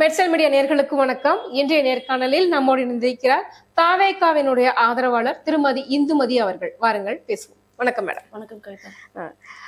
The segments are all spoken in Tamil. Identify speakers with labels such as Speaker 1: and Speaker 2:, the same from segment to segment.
Speaker 1: மெட்சல் மீடியா நேர்களுக்கு வணக்கம். இன்றைய நேர்காணலில் நம்மோடு இணைந்திருக்கிறார் தாவேகாவினுடைய ஆதரவாளர் திருமதி இந்துமதி அவர்கள். வாருங்கள் பேசுவோம். வணக்கம் மேடம்.
Speaker 2: வணக்கம் கவிதா.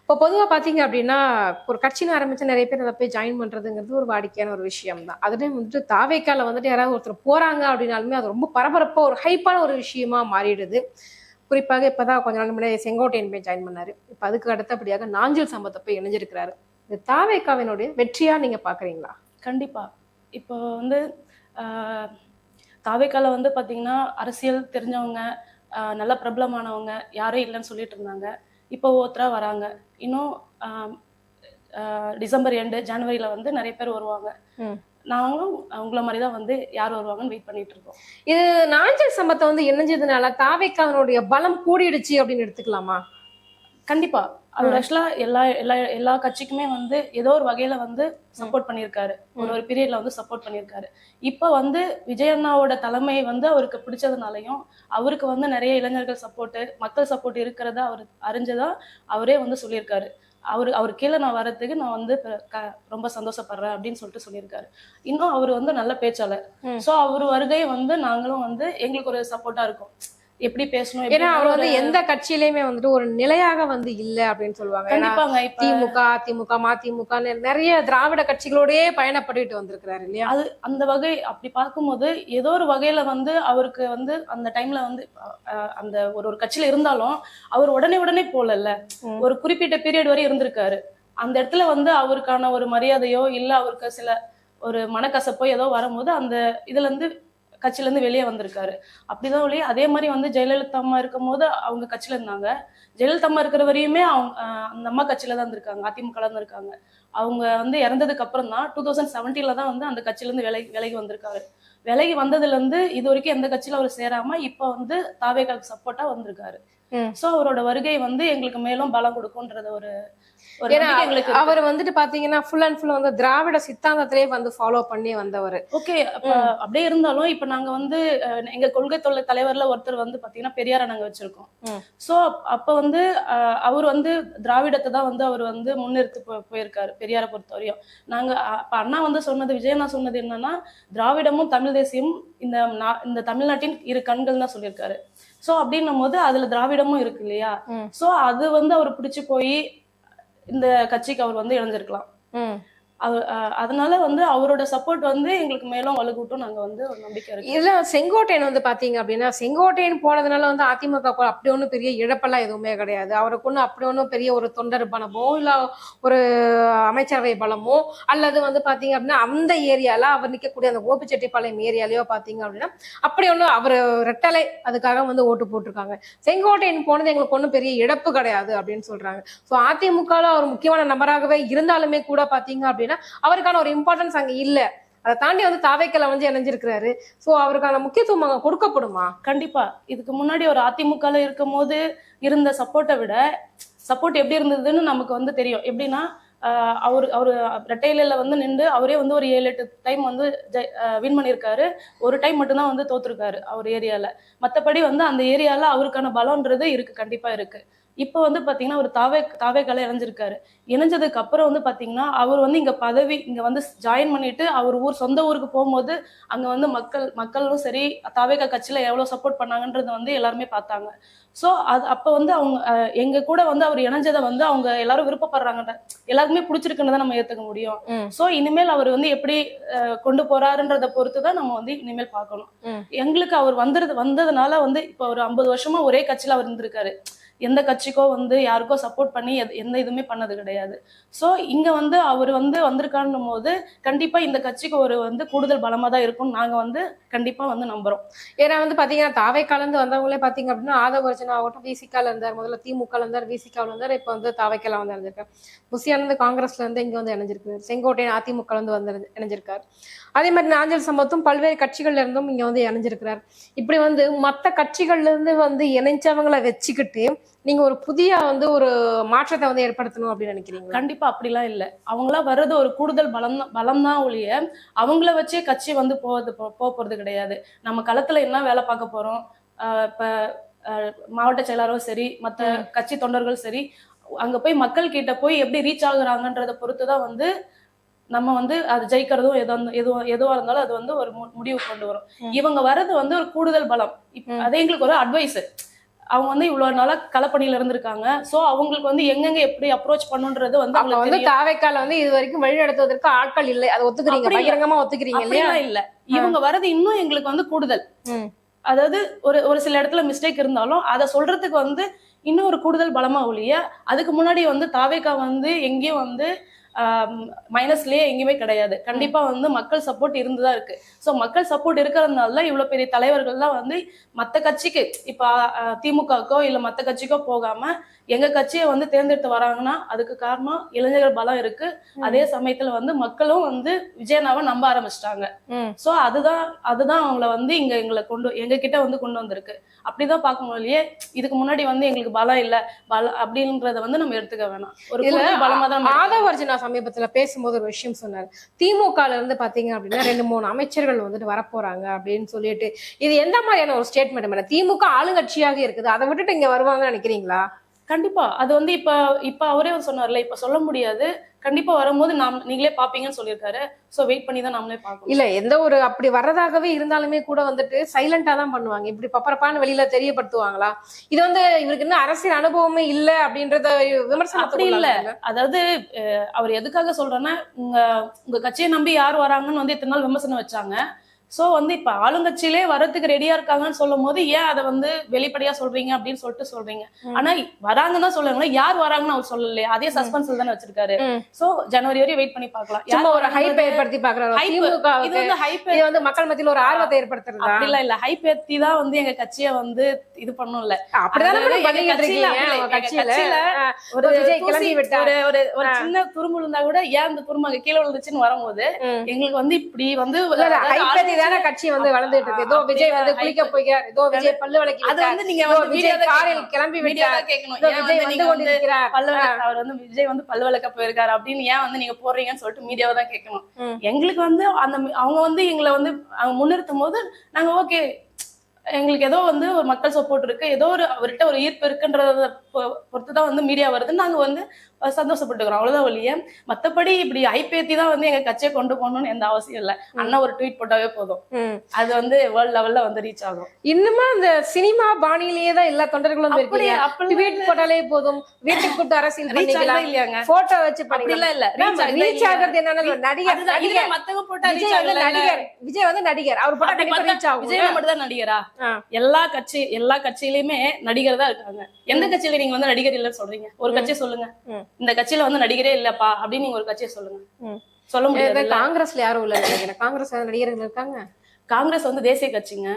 Speaker 1: இப்போ பொதுவா பாத்தீங்க அப்படின்னா ஒரு கட்சின்னு ஆரம்பிச்சு நிறைய பேர் அதை போய் ஜாயின் பண்றதுங்கிறது ஒரு வாடிக்கையான ஒரு விஷயம் தான் அதுலேயும் வந்துட்டு தாவேக்கால வந்துட்டு யாராவது ஒருத்தர் போறாங்க அப்படின்னாலுமே அது ரொம்ப பரபரப்பா ஒரு ஹைப்பான ஒரு விஷயமா மாறிடுது. குறிப்பாக இப்பதான் கொஞ்ச நாள் முன்னாடி செங்கோட்டையன் போய் ஜாயின் பண்ணாரு. இப்போ அதுக்கு அடுத்தபடியாக நாஞ்சில் சம்பத்தை போய் இணைஞ்சிருக்கிறாரு. இது தாவேக்காவினுடைய வெற்றியா நீங்க பாக்குறீங்களா?
Speaker 2: கண்டிப்பா. இப்போ வந்து ஆஹ், தாவேக்கால வந்து பாத்தீங்கன்னா அரசியல் தெரிஞ்சவங்க ஆஹ், நல்ல பிரபலமானவங்க யாரும் இல்லைன்னு சொல்லிட்டு இருந்தாங்க. இப்போ ஒருத்தரா வராங்க. இன்னும் ஆஹ், ஆஹ், டிசம்பர் எண்டு ஜனவரியில வந்து நிறைய பேர் வருவாங்க. நாங்களும் உங்களை மாதிரி தான் வந்து யார் வருவாங்கன்னு வெயிட் பண்ணிட்டு இருக்கோம்.
Speaker 1: இது நாஞ்சில் சம்பத்தை வந்து இணைஞ்சதுனால தாவேக்காவினுடைய பலம் கூடிடுச்சு அப்படின்னு எடுத்துக்கலாமா?
Speaker 2: கண்டிப்பா. அவர் ஆக்சுவலா எல்லா எல்லா எல்லா கட்சிக்குமே வந்து ஏதோ ஒரு வகையில வந்து சப்போர்ட் பண்ணியிருக்காரு. ஒரு ஒரு பீரியட்ல வந்து சப்போர்ட் பண்ணியிருக்காரு. இப்போ வந்து விஜய் அண்ணாவோட தலைமை வந்து அவருக்கு பிடிச்சதுனாலையும் அவருக்கு வந்து நிறைய இளைஞர்கள் சப்போர்ட் மக்கள் சப்போர்ட் இருக்கிறத அவர் அறிஞ்சதா அவரே வந்து சொல்லியிருக்காரு. அவர் அவர் கீழே நான் வர்றதுக்கு நான் வந்து ரொம்ப சந்தோஷப்படுறேன் அப்படின்னு சொல்லிட்டு சொல்லியிருக்காரு. இன்னும் அவர் வந்து நல்ல பேச்சாளர். சோ அவர் வருகை வந்து நாங்களும் வந்து எங்களுக்கு ஒரு சப்போர்ட்டா இருக்கும். எப்படி பேசணும்
Speaker 1: ஏன்னா அவர் வந்து எந்த கட்சியிலயுமே வந்துட்டு ஒரு நிலையாக வந்து இல்ல அப்படின்னு சொல்லுவாங்க.
Speaker 2: கண்டிப்பாங்க
Speaker 1: திமுக அதிமுக மதிமுக நிறைய திராவிட கட்சிகளோடயே பயணப்பட்டுட்டு வந்திருக்கிறாரு இல்லையா?
Speaker 2: அது அந்த வகை அப்படி பார்க்கும்போது ஏதோ ஒரு வகையில வந்து அவருக்கு வந்து அந்த டைம்ல வந்து அந்த ஒரு ஒரு கட்சியில இருந்தாலும் அவர் உடனே உடனே போலல்ல. ஒரு குறிப்பிட்ட பீரியட் வரை இருந்திருக்காரு. அந்த இடத்துல வந்து அவருக்கான ஒரு மரியாதையோ இல்ல அவருக்கு சில ஒரு மனக்கசப்போ ஏதோ வரும்போது அந்த இதுல இருந்து கட்சியிலேருந்து வெளியே வந்திருக்காரு. அப்படிதான் ஒழிய அதே மாதிரி வந்து ஜெயலலிதா அம்மா இருக்கும் போது அவங்க கட்சியில இருந்தாங்க. ஜெயலலிதா அம்மா இருக்கிற வரையுமே அவங்க அந்த அம்மா கட்சியில தான் இருந்திருக்காங்க அதிமுக தான் இருக்காங்க அவங்க வந்து இறந்ததுக்கு அப்புறம் தான் டூ தௌசண்ட் செவன்டீன்ல தான் வந்து அந்த கட்சியிலேருந்து விலகி விலகி வந்திருக்காரு. விலகி வந்ததுல இருந்து இது வரைக்கும் எந்த கட்சியில அவர் சேராம இப்ப வந்து தாவேகாக்கு சப்போர்ட்டா வந்திருக்காரு. சோ அவரோட வருகை வந்து எங்களுக்கு மேலும் பலம் கொடுக்கும்ன்றது ஒரு.
Speaker 1: அவர் வந்துட்டு பாத்தீங்கன்னா ஃபுல் அண்ட் ஃபுல் வந்து திராவிட சித்தாந்தத்திலே வந்து ஃபாலோ பண்ணி வந்தவர்.
Speaker 2: ஓகே அப்ப அப்படியே இருந்தாலும் இப்ப நாங்க வந்து எங்க கொள்கை தொழில் தலைவர்ல ஒருத்தர் வந்து பாத்தீங்கன்னா பெரியார நாங்க வச்சிருக்கோம். சோ அப்ப வந்து அவர் வந்து திராவிடத்தை தான் வந்து அவர் வந்து முன்னிறுத்து போயிருக்காரு பெரியாரை பொறுத்த வரையும். நாங்க அப்ப அண்ணா வந்து சொன்னது விஜயண்ணா சொன்னது என்னன்னா திராவிடமும் தமிழ் தேசியமும் இந்த இந்த தமிழ்நாட்டின் இரு கண்கள் தான் சொல்லியிருக்காரு. சோ அப்படின்னும் போது அதுல திராவிடமும் இருக்கு இல்லையா. சோ அது வந்து அவர் பிடிச்சு போய் இந்த கட்சிக்கு அவர் வந்து இணைஞ்சிருக்கலாம். அதனால வந்து அவரோட சப்போர்ட் வந்து எங்களுக்கு மேலும் வலுகூட்டும் நாங்க வந்து ஒரு நம்பிக்கை இருக்கு.
Speaker 1: இதுல செங்கோட்டையன் வந்து பாத்தீங்க அப்படின்னா செங்கோட்டையன் போனதுனால வந்து அதிமுக அப்படி ஒன்றும் பெரிய இழப்பெல்லாம் எதுவுமே கிடையாது. அவருக்கு ஒன்றும் அப்படி ஒன்றும் பெரிய ஒரு தொண்டர் பலமோ இல்ல ஒரு அமைச்சரவை பலமோ அல்லது வந்து பாத்தீங்க அப்படின்னா அந்த ஏரியால அவர் நிக்கக்கூடிய அந்த ஓபிச்செட்டிப்பாளையம் ஏரியாலயோ பாத்தீங்க அப்படின்னா அப்படி ஒன்றும் அவர் ரெட்டலை அதுக்காக வந்து ஓட்டு போட்டிருக்காங்க. செங்கோட்டையன் போனது எங்களுக்கு ஒன்றும் பெரிய இழப்பு கிடையாது அப்படின்னு சொல்றாங்க. ஸோ அதிமுகவில் அவர் முக்கியமான நபராகவே இருந்தாலுமே கூட பாத்தீங்க அப்படின்னா அவருக்கான ஒரு இம்பார்ட்டன்ஸ் அங்கே இல்ல. அதை தாண்டி வந்து தாவைக்கல வந்து இணைஞ்சிருக்கிறாரு. சோ அவருக்கான முக்கியத்துவம் அங்கே கொடுக்கப்படுமா?
Speaker 2: கண்டிப்பா. இதுக்கு முன்னாடி ஒரு அதிமுகல இருக்கும் போது இருந்த சப்போர்ட்டை விட சப்போர்ட் எப்படி இருந்ததுன்னு நமக்கு வந்து தெரியும். எப்படின்னா ஆஹ் அவர் அவர் ரெட்டையில வந்து நின்று அவரே வந்து ஒரு ஏழு எட்டு டைம் வந்து வின் பண்ணியிருக்காரு. ஒரு டைம் மட்டும்தான் வந்து தோத்துருக்காரு அவர் ஏரியால. மத்தபடி வந்து அந்த ஏரியால அவருக்கான பலம்ன்றது இருக்கு. கண்டிப்பா இருக்கு. இப்போ வந்து பாத்தீங்கன்னா ஒரு தாவே தாவேக்கால இணைஞ்சிருக்காரு. இணைஞ்சதுக்கு அப்புறம் வந்து பாத்தீங்கன்னா அவர் வந்து இங்க பதவி இங்க வந்து ஜாயின் பண்ணிட்டு அவர் ஊர் சொந்த ஊருக்கு போகும்போது அங்க வந்து மக்கள் மக்களும் சரி தாவேகா கட்சியில எவ்வளவு சப்போர்ட் பண்ணாங்கன்றத வந்து எல்லாருமே பார்த்தாங்க. சோ அது அப்ப வந்து அவங்க எங்க கூட வந்து அவர் இணைஞ்சதை வந்து அவங்க எல்லாரும் விருப்பப்படுறாங்க எல்லாருக்குமே பிடிச்சிருக்குன்னு தான் நம்ம ஏத்துக்க முடியும். சோ இனிமேல் அவர் வந்து எப்படி அஹ், கொண்டு போறாருன்றத பொறுத்து தான் நம்ம வந்து இனிமேல் பார்க்கணும். எங்களுக்கு அவர் வந்தது வந்ததுனால வந்து இப்ப ஒரு ஐம்பது வருஷமா ஒரே கட்சியில அவர் இருந்திருக்காரு. எந்த கட்சிக்கோ வந்து யாருக்கோ சப்போர்ட் பண்ணி எது- எந்த இதுவுமே பண்ணது கிடையாது. ஸோ இங்கே வந்து அவர் வந்து வந்திருக்கான்னும் போது கண்டிப்பாக இந்த கட்சிக்கு ஒரு வந்து கூடுதல் பலமாக தான் இருக்கும்னு நாங்கள் வந்து கண்டிப்பாக வந்து நம்புகிறோம்
Speaker 1: ஏன்னா வந்து பார்த்தீங்கன்னா தாவை கலந்து வந்தவங்களே பார்த்தீங்க அப்படின்னா ஆதவர்ஜனா ஆகட்டும் விசிகால இருந்தார் முதல்ல திமுகல இருந்தார் விசிகாவில் இருந்தார் இப்போ வந்து தாவைக்கெல்லாம் வந்து இணைஞ்சிருக்கார். புசியானந்து காங்கிரஸ்ல இருந்து இங்கே வந்து இணைஞ்சிருக்காரு. செங்கோட்டையன் அதிமுக வந்து வந்து அதே மாதிரி நாஞ்சல் சம்பத்தும் பல்வேறு கட்சிகள்ல இருந்தும் இங்கே வந்து இணைஞ்சிருக்கிறார். இப்படி வந்து மற்ற கட்சிகள்ல இருந்து வந்து இணைஞ்சவங்களை வச்சுக்கிட்டு நீங்க ஒரு புதிய வந்து ஒரு மாற்றத்தை வந்து ஏற்படுத்தணும் அப்படின்னு நினைக்கிறீங்களா?
Speaker 2: கண்டிப்பா அப்படிலாம் இல்ல. அவங்களா வர்றது ஒரு கூடுதல் பலம் தான் பலம் தான் ஒழிய அவங்கள வச்சே கட்சி வந்து போவது போ போக போறது கிடையாது. நம்ம களத்துல என்ன வேலை பார்க்க போறோம்? ஆஹ் இப்ப மாவட்ட செயலாளரும் சரி மத்த
Speaker 1: ம்.
Speaker 2: கட்சி தொண்டர்கள் சரி அங்க போய் மக்கள் கிட்ட போய் எப்படி ரீச் ஆகுறாங்கன்றத பொறுத்து தான் வந்து நம்ம வந்து அது ஜெயிக்கிறதும் எதோ எதுவும் எதுவா இருந்தாலும் அது வந்து ஒரு மு- முடிவு கொண்டு வரும். இவங்க வர்றது வந்து ஒரு கூடுதல் பலம். அது எங்களுக்கு ஒரு அட்வைஸ் அவங்க வந்து இவ்வளவு நாளா களப்பணியில இருந்திருக்காங்க சோ அவங்களுக்கு வந்து எங்கெங்க எப்படி அப்ரோச் பண்ணுன்றது வந்து அவங்களுக்கு
Speaker 1: வந்து. தாவைக்கால வந்து இது வரைக்கும் வழி நடத்துவதற்கு ஆட்கள் இல்லை அதை ஒத்துக்கிறீங்க. பகிரங்கமா ஒத்துக்கிறீங்க இல்லையா
Speaker 2: இல்ல இவங்க வர்றது இன்னும் எங்களுக்கு வந்து கூடுதல். அதாவது ஒரு ஒரு சில இடத்துல மிஸ்டேக் இருந்தாலும் அதை சொல்றதுக்கு வந்து இன்னும் ஒரு கூடுதல் பலமா ஒழிய அதுக்கு முன்னாடி வந்து தாவேக்கா வந்து எங்கேயும் வந்து மைனஸ்லயே எங்கேயுமே கிடையாது. கண்டிப்பா வந்து மக்கள் சப்போர்ட் இருந்துதான் இருக்கு. சோ மக்கள் சப்போர்ட் இருக்கிறதுனால தான் இவ்வளவு பெரிய தலைவர்கள்லாம் வந்து மத்த கட்சிக்கு இப்ப அஹ், திமுகவுக்கோ இல்ல மத்த கட்சிக்கோ போகாம எங்க கட்சியை வந்து தேர்ந்தெடுத்து வராங்கன்னா அதுக்கு காரணம் இளைஞர்கள் பலம் இருக்கு. அதே சமயத்துல வந்து மக்களும் வந்து விஜயனாவை நம்ப ஆரம்பிச்சிட்டாங்க. சோ அதுதான் அதுதான் அவங்கள வந்து இங்க எங்களை கொண்டு எங்க கிட்ட வந்து கொண்டு வந்திருக்கு. அப்படிதான் பார்க்கும் இல்லையே? இதுக்கு முன்னாடி வந்து எங்களுக்கு பலம் இல்ல பலம் அப்படின்றத வந்து நம்ம எடுத்துக்க வேணாம். ஒரு
Speaker 1: இதுல
Speaker 2: கூடுதல் பலமா தான்
Speaker 1: ஆதவ அர்ஜுனா சமீபத்துல பேசும்போது ஒரு விஷயம் சொன்னார். திமுகல இருந்து பார்த்தீங்க அப்படின்னா ரெண்டு மூணு அமைச்சர்கள் வந்துட்டு வரப்போறாங்க அப்படின்னு சொல்லிட்டு. இது எந்த மாதிரியான ஒரு ஸ்டேட்மெண்ட் மேடம்? திமுக ஆளுங்கட்சியாக இருக்குது. அதை விட்டுட்டு இங்க வருவாங்கன்னு நினைக்கிறீங்களா?
Speaker 2: கண்டிப்பா. அது வந்து இப்ப இப்ப அவரே சொன்னார்ல இப்ப சொல்ல முடியாது. கண்டிப்பா வரும்போது நாம் நீங்களே பாப்பீங்கன்னு சொல்லியிருக்காரு. சோ வெயிட் பண்ணி தான் நாமளே பார்க்கணும்
Speaker 1: இல்ல எந்த ஒரு அப்படி வர்றதாகவே இருந்தாலுமே கூட வந்துட்டு சைலண்டா தான் பண்ணுவாங்க. இப்படி பப்பரப்பான்னு வெளியில தெரியப்படுத்துவாங்களா? இது வந்து இவருக்கு இன்னும் அரசியல் அனுபவமே இல்ல அப்படின்றத விமர்சனம்
Speaker 2: அப்படி இல்ல. அதாவது அவர் எதுக்காக சொல்றேன்னா உங்க உங்க கட்சியை நம்பி யார் வராங்கன்னு வந்து இத்தனை நாள் விமர்சனம் வச்சாங்க. சோ வந்து இப்ப ஆளுங்கட்சியிலே வரதுக்கு ரெடியா இருக்காங்கன்னு சொல்லும் போது ஏன் அதை வந்து வெளிப்படையா சொல்றீங்க அப்படின்னு சொல்லிட்டு சொல்றீங்க. ஆனா வரங்கன்னு தான் சொல்லுவாங்களே யார் வராங்கன்னு அவர் சொல்லலையே அதே சஸ்பென்ஸ்ல தானே வச்சிருக்காரு. சோ ஜனவரி வரையும் வெயிட் பண்ணி பார்க்கலாம்
Speaker 1: சும்மா ஒரு ஹைப் ஏற்படுத்தி பாக்குறாரு.
Speaker 2: இது வந்து ஹைப்
Speaker 1: இது வந்து மக்கள் மத்தியில ஒரு ஆர்வத்தை ஏற்படுத்துறதா
Speaker 2: அப்படிலாம் இல்ல ஹைப் ஏத்தி தான் வந்து எங்க கட்சியை வந்து இது பண்ணும்ல இல்ல. ஒரு. சின்ன துரும்பு இருந்தா கூட ஏன் அந்த துரும்பு அங்க கீழே விழுந்துச்சுன்னு வரும்போது. எங்களுக்கு வந்து இப்படி வந்து
Speaker 1: தானே கட்சி வந்து வளர்ந்துட்டு இருக்கு. ஏதோ விஜய் வந்து. குளிக்க போகிறார். ஏதோ விஜய் பல்லு விளக்கி
Speaker 2: அது வந்து நீங்க
Speaker 1: விஜய் காரில் கிளம்பி விட்டார்.
Speaker 2: கேட்கணும்.
Speaker 1: விஜய்
Speaker 2: வந்து
Speaker 1: கொண்டிருக்கிறார்.
Speaker 2: பல்லு அவர் வந்து விஜய் வந்து பல்லு விளக்க போயிருக்காரு அப்படின்னு ஏன் வந்து நீங்க போடுறீங்கன்னு சொல்லிட்டு மீடியாவை தான் கேட்கணும். எங்களுக்கு வந்து அந்த அவங்க வந்து எங்களை வந்து அவங்க முன்னிறுத்தும் போது நாங்க ஓகே எங்களுக்கு ஏதோ வந்து ஒரு மக்கள் சப்போர்ட் இருக்கு. ஏதோ ஒரு அவர்கிட்ட ஒரு ஈர்ப்பு இருக்குன்றத பொறுத்து தான் வந்து மீடியா வருதுன்னு நாங்க வந்து சந்தோஷப்பட்டுக்கிறோம் அவ்வளவுதான் ஒழிய மத்தபடி இப்படி ஐபேத்தி தான் வந்து எங்க கட்சியை கொண்டு போகணும்னு எந்த அவசியம் இல்லை. அண்ணா ஒரு ட்வீட் போட்டாவே போதும். அது வந்து வேர்ல்ட் லெவல்ல வந்து ரீச் ஆகும்.
Speaker 1: இன்னுமா அந்த சினிமா பாணியிலேயே தான் எல்லா தொண்டர்களும்
Speaker 2: அப்படி
Speaker 1: இருக்கீங்க
Speaker 2: அப்படி
Speaker 1: ட்வீட் போட்டாலே போதும். வீட்டுக்கு கூட்டு அரசியல் பண்ணிக்கலாம்.
Speaker 2: இல்லையாங்க.
Speaker 1: போட்டோ வச்சு பண்ணிக்கலாம்.
Speaker 2: இல்ல. ரீச்?
Speaker 1: ஆகிறது என்னன்னா நடிகர் நடிகர்.
Speaker 2: மத்தவங்க போட்டா ரீச் ஆகல
Speaker 1: நடிகர். விஜய் வந்து நடிகர். அவர் போட்டா கண்டிப்பா ரீச் ஆகும்.
Speaker 2: விஜய் மட்டும் தான் நடிகரா. எல்லா கட்சி எல்லா கட்சியிலயுமே நடிகர் தான் இருக்காங்க. எந்த கட்சியில நீங்க வந்து நடிகர் இல்லைன்னு சொல்றீங்க? ஒரு கட்சியை சொல்லுங்க. இந்த கட்சியில வந்து நடிகரே இல்லப்பா அப்படின்னு நீங்க ஒரு கட்சியை சொல்லுங்க. சொல்ல முடியாது
Speaker 1: காங்கிரஸ்ல யாரும் இல்ல காங்கிரஸ் நடிகர்கள் இருக்காங்க?
Speaker 2: காங்கிரஸ் வந்து தேசிய கட்சிங்க.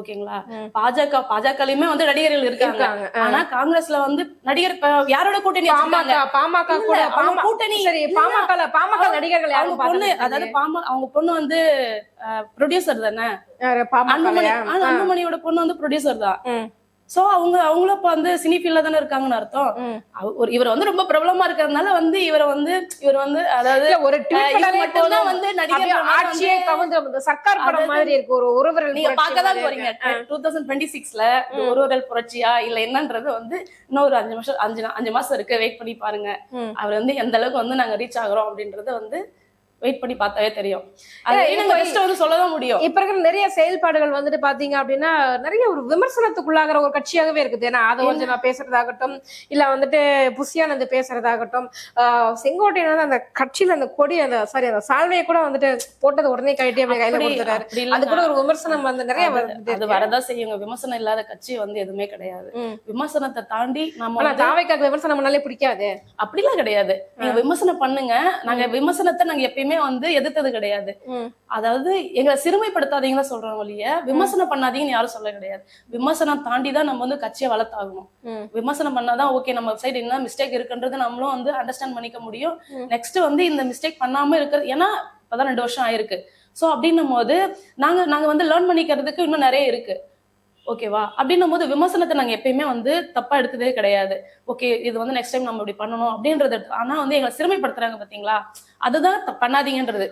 Speaker 2: ஓகேங்களா. பாஜக பாஜகலயுமே வந்து நடிகர்கள் இருக்காங்க. ஆனா காங்கிரஸ்ல வந்து நடிகர் யாரோட கூட்டணி?
Speaker 1: பாமக கூட
Speaker 2: கூட்டணி
Speaker 1: பாமக பாமக நடிகர்கள்
Speaker 2: அவங்க பொண்ணு அதாவது பாம அவங்க பொண்ணு வந்து ப்ரொடியூசர் தானே? அன்புமணியோட பொண்ணு வந்து ப்ரொடியூசர் தான். சோ அவங்க அவங்களும் இப்ப வந்து சினி ஃபீல்ட்ல தானே இருக்காங்கன்னு அர்த்தம். ஒரு இவர் வந்து ரொம்ப பிரபலமா இருக்கிறதுனால வந்து இவரை வந்து இவர் வந்து அதாவது
Speaker 1: ஒரு
Speaker 2: மட்டும்தான் வந்து நடிகர்
Speaker 1: ஆட்சியே கவுந்து சர்க்கார் படம் மாதிரி இருக்கு. ஒரு ஒருவரல்
Speaker 2: நீங்க பார்க்கதான்
Speaker 1: மாதிரி
Speaker 2: போறீங்க. டூ தௌசண்ட் டுவெண்ட்டி சிக்ஸ்ல ஒரு ஒரு புரட்சியா இல்ல என்னன்றது வந்து இன்னும் ஒரு அஞ்சு வருஷம் அஞ்சு அஞ்சு மாசம் இருக்கு. வெயிட் பண்ணி பாருங்க. அவர் வந்து எந்த அளவுக்கு வந்து நாங்க ரீச் ஆகுறோம் அப்படின்றது வந்து வெயிட் பண்ணி பார்த்தாவே தெரியும். அது வந்து சொல்லதான் முடியும்.
Speaker 1: இப்ப இருக்கிற நிறைய செயல்பாடுகள் வந்துட்டு பாத்தீங்க அப்படின்னா நிறைய ஒரு விமர்சனத்துக்குள்ளாகிற ஒரு கட்சியாகவே இருக்குது. ஏன்னா அதை வந்து நான் பேசுறதாகட்டும் இல்ல வந்துட்டு புஷியானந்த் பேசுறதாகட்டும் செங்கோட்டையன் வந்து அந்த கட்சியில அந்த கொடி அந்த சாரி அந்த சால்வையை கூட வந்துட்டு போட்டது உடனே கையில
Speaker 2: அப்படி-
Speaker 1: கொடுத்துட்டாரு.
Speaker 2: அப்படி
Speaker 1: அது. கூட ஒரு விமர்சனம் வந்து நிறைய
Speaker 2: அது- வரதான் செய்யுங்க. விமர்சனம் இல்லாத கட்சி வந்து எதுவுமே கிடையாது. விமர்சனத்தை தாண்டி நம்ம
Speaker 1: தாவைக்காக்கு விமர்சனம் பண்ணாலே பிடிக்காது.
Speaker 2: அப்படிலாம் கிடையாது. நீங்க விமர்சனம் பண்ணுங்க. நாங்க விமர்சனத்தை நாங்க எப்பயுமே வந்து எதிர்த்தது கிடையாது. அதாவது எங்களை சிறுமைப்படுத்தாதீங்களா சொல்றோம் ஒழிய விமர்சனம் பண்ணாதீங்கன்னு யாரும் சொல்ல கிடையாது விமர்சனம் தாண்டி தான் நம்ம வந்து கட்சியை வளர்த்தாகணும். விமர்சனம் பண்ணாதான் ஓகே நம்ம சைடு என்ன மிஸ்டேக் இருக்குன்றது நம்மளும் வந்து அண்டர்ஸ்டாண்ட் பண்ணிக்க முடியும். நெக்ஸ்ட் வந்து இந்த மிஸ்டேக் பண்ணாம இருக்கிறது ஏன்னா இப்பதான் ரெண்டு வருஷம் ஆயிருக்கு சோ அப்படின்னும் போது நாங்க நாங்க வந்து லேர்ன் பண்ணிக்கிறதுக்கு இன்னும் நிறைய இருக்கு ஓகேவா? அப்படின்னும் போது விமர்சனத்தை நாங்க எப்பயுமே வந்து தப்பா எடுத்ததே கிடையாது. ஓகே இது வந்து நெக்ஸ்ட் டைம் நம்ம இப்படி பண்ணணும் அப்படின்றது ஆனா வந்து எங்களை சிறுமைப்படுத்துறாங்க பாத்தீங்களா? அதுதான் பண்ணாதீங்கன்றது.